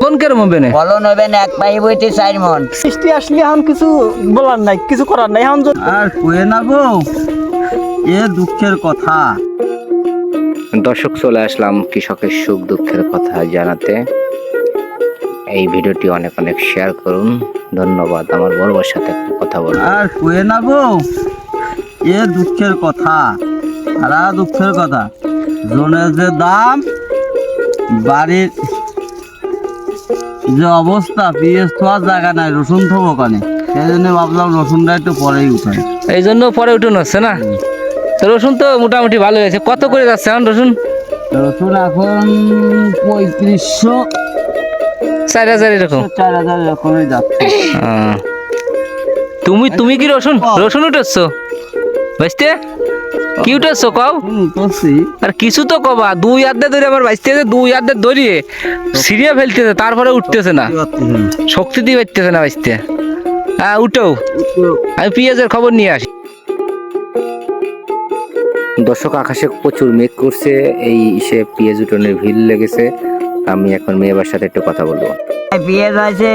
কোন কেরম হবে না? ফলন হবে না এক পাই বইতে চার মন। বৃষ্টি আসলে এখন কিছু বলার নাই কিছু করার নাই এখন আর কয়ে না গো। এ দুঃখের কথা। দর্শক চলে আসলাম কৃষকের সুখ দুঃখের কথা জানাতে। এই ভিডিওটি অনেক অনেক শেয়ার করুন। ধন্যবাদ আমার বড়বার সাথে একটু কথা বলুন আর কয়ে না গো। এ দুঃখের কথা। আর দুঃখের কথা। জনের যে দাম বাড়ির যে অবস্থা পিএস থাকার জায়গা নাই রসুন থবো কানে? সেই জন্য ভাবলাম রসুনটা একটু পরেই উঠাই। এই জন্য পরে উঠুন হচ্ছে না? তো রসুন তো মোটামুটি ভালো হয়েছে। কত করে যাচ্ছে এখন রসুন? রসুন এখন পঁয়ত্রিশশো চার হাজার এরকম। চার হাজার এরকমই যাচ্ছে। তুমি তুমি কি রসুন? রসুন উঠেছো? বুঝতে কি উঠেছো কও? আর কিছু তো কবা দুই আধে ধরে আমার বাঁচতেছে দুই আধে ধরিয়ে সিরিয়া ফেলতেছে তারপরে উঠতেছে না। শক্তি দিয়ে বাঁচতেছে না বাঁচতে হ্যাঁ উঠো। আমি পেঁয়াজের খবর নিয়ে আসি। দর্শক আকাশে প্রচুর মেঘ করছে এই সে পেঁয়াজ উঠোনের ভিড় লেগেছে। আমি এখন মেয়েবার সাথে একটু কথা বলব। পেঁয়াজ আছে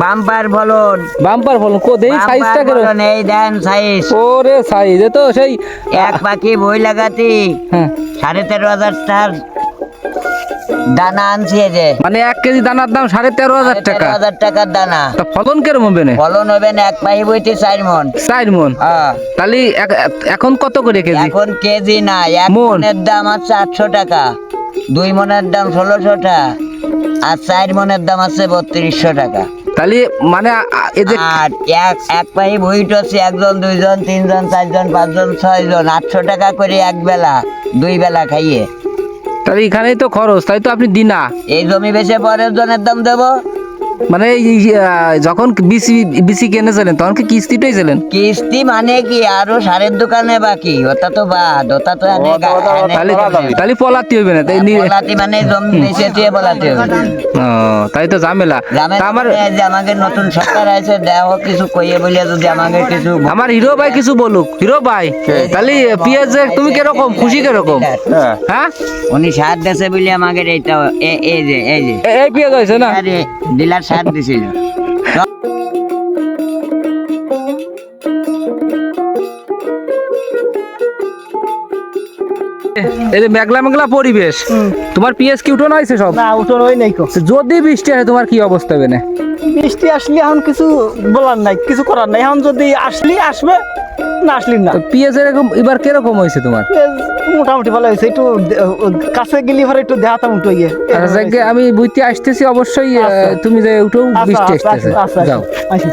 বাম্পার ফলন বাম্পার ফলন কো দেই সাইজটা ফলন এই দেন সাইজ। ওরে সাইজ তো সেই এক পাখি বই লাগাতি। হ্যাঁ। সাড়ে তেরো হাজার টাকার দানা আনছি যে। মানে এক কেজি দানার দাম সাড়ে তেরো হাজার টাকা। হাজার টাকার দানা। তা ফলন কেরম হবে না? ফলন হবে না এক পাই বইতে চার মন। চার মন? হ্যাঁ। তাহলে এখন কত করে কেজি? এখন কেজি না এক মন। মনের দাম আছে আটশো টাকা। দুই মনের দাম ষোলোশো টাকা। আর চার মনের দাম আছে বত্রিশশো টাকা। তাহলে মানে এই যে আর এক এক পাই বইট আছে একজন দুইজন তিনজন চারজন পাঁচজন ছয়জন আটশো টাকা করে এক বেলা দুই বেলা খাইয়ে। তাহলে এখানেই তো খরচ তাই তো আপনি দিনা। এই জমি বেচে পরের জনের দাম দেবো? মানে যখন বিসি বিসি কিনেছিলেন তখন কি কিস্তিটাই ছিলেন? কিস্তি মানে কি? আরও সারের দোকানে বাকি ওটা তো বাদ ওটা তো তাহলে তাহলে পলাতি হবে না তাই বলাতি মানে জমি বেচে দিয়ে বলাতে হবে ও, তাই তো ঝামেলা। আমার যে আমাকে নতুন সরকার আছে দেহ কিছু কইয়ে বলে যদি আমাকে কিছু আমার হিরো ভাই কিছু বলুক। হিরো ভাই তাহলে পেঁয়াজের তুমি কীরকম? খুশি কীরকম? হ্যাঁ। উনি সার দেশে বলে আমাকে এইটা এ- এই যে এই যে। এই পেঁয়াজ হয়েছে না? আরে ডিলার সার দিছিল এই যে মেঘলা মেঘলা পরিবেশ। তোমার পিএস কি উঠোন হয়েছে সব? না উঠোন ওই নাই যদি বৃষ্টি হয় তোমার কি অবস্থা হবে না বৃষ্টি আসলে এখন কিছু বলার নাই কিছু করার নাই। এখন যদি আসলি আসবে না আসলি না। পেঁয়াজ এরকম এবার কীরকম হয়েছে তোমার? মোটামুটি ভালো হয়েছে একটু কাছে গেলি পরে একটু দেখাতাম উঠো ইয়ে আর যাকে আমি বুঝতে আসতেছি অবশ্যই আচ্ছা। তুমি যে উঠো আচ্ছা, বৃষ্টি আচ্ছা, আসতেছে। আচ্ছা, আচ্ছা, যাও। আসি।